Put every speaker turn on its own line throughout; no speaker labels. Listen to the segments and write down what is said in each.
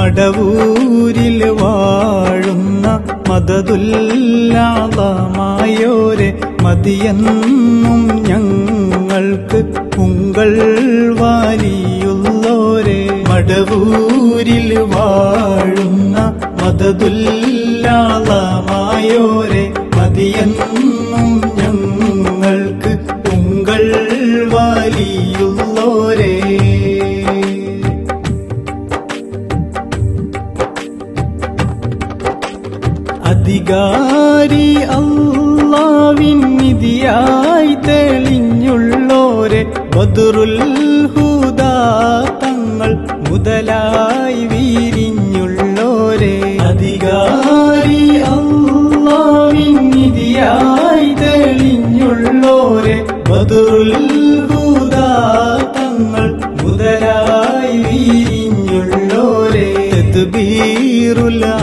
മടവൂരിൽ വാഴുന്ന മതതുല്ലാതമായോരെ മതിയെന്നും ഞങ്ങൾക്ക് പുങ്കൾ വാരിയുള്ളോരെ. മടവൂരിൽ വാഴുന്ന മതതുല്ലാതമായോരെ മതിയെന്നും ഞങ്ങൾക്ക് പുങ്കൾ വാലിയുള്ളോരേ അധികാരി അള്ളാവിൻ നിധിയായി തെളിഞ്ഞുള്ളോരെ ബദുറുൽ ഹുദാ തങ്ങൾ മുതലായി വീരിഞ്ഞുള്ളോരെ അധികാരി അള്ളാവിൻ നിധിയായി തെളിഞ്ഞുള്ളോരെ ബദറുൽ ഹുദാ തങ്ങൾ മുതലായി വീരിഞ്ഞുള്ളോരെ തദ്ബീറുൽ ആലമി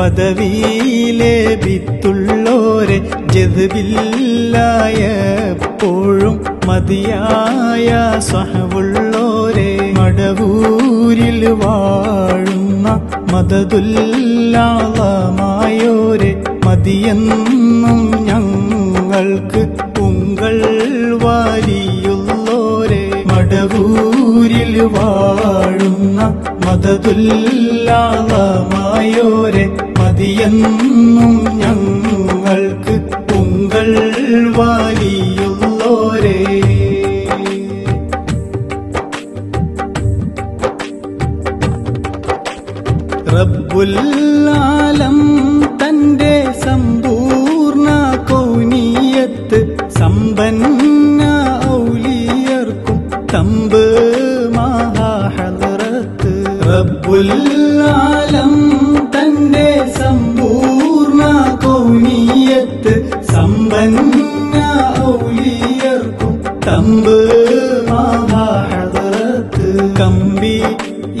പദവിയിലെ വിത്തുള്ളോരെ ജതുവില്ലായപ്പോഴും മതിയായ സഹവുള്ളോരെ മടവൂരിൽ വാഴുന്ന മതതുല്ലാളമായോരെ മതിയെന്നും ഞങ്ങൾക്ക് ഉങ്കൾ വാരിയുള്ളോരെ മടവൂരിൽ വാഴുന്ന മദതുല്ലാമായോരെ മതിയെന്നും ഞങ്ങൾക്ക് പൊങ്കൽ വാലിയുള്ളോരേ റബ്ബുല്ലാലം തന്റെ സമ്പൂർണ കൗനീയത്ത് സമ്പന്ന ഔലിയർക്കും തമ്പ് മഹാഹദറത്ത്. റബ്ബുല്ലാലം തമ്പ് മഹാഹദറത്ത് കമ്പി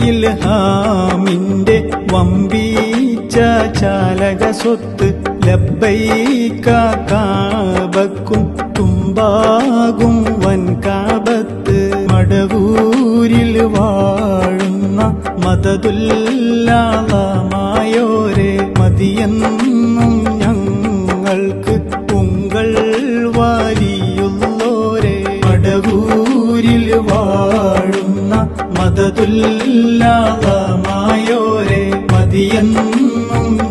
ഇൽഹാമിന്റെ വമ്പീച്ച ചാലക സ്വത്ത് ലബ്ബൈക്ക കാബക്കും തുമ്പാകും വൻകാബത്ത് മടവൂരിൽ വാഴുന്ന മതതുല്ലാതമായോരെ മതിയെന്നും ഞങ്ങൾക്ക് പൊങ്കൾ വാരിയുള്ളോരെ മദതുല്ലാമായോരെ മതിയെന്നും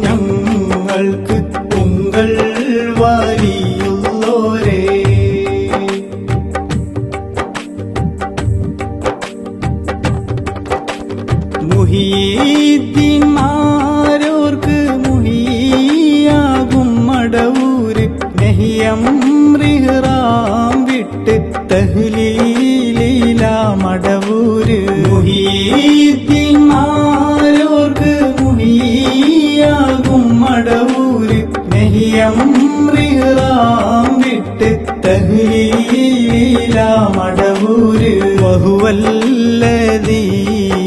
ഞങ്ങൾക്ക് ഉങ്കൾ വാരിയുള്ളോരേ. മുഹീദ്ദീന്മാരോർക്ക് മുഹിയാകും മടവൂര് നെഹിയം റിഹ്റാം വിട്ട് തഹ്ലീലീല മടവൂര്. ബഹുവല്ലതി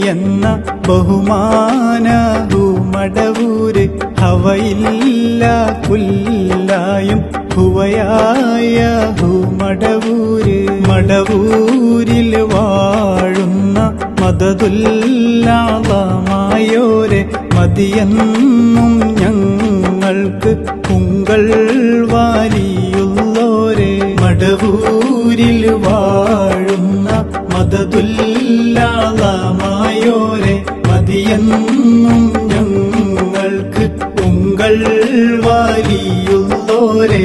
എന്ന ബഹുമാനഹു മടവൂര്. ഹവയില്ല പുല്ലായും ഹുവയായ ഭൂമടവൂര് മടവൂര്. മടവൂരിൽ വാഴുന്ന മതതുല്ലാതമായോരെ മതിയെന്നും ഞങ്ങൾക്ക് പുങ്കൾ വാരിയുള്ളോരെ മടവൂരിൽ വാഴുന്ന മതതുല്ലാതമായോരെ മതിയെന്നും ഞങ്ങൾക്ക് ഉങ്കൾ വാരിയുള്ളോരേ.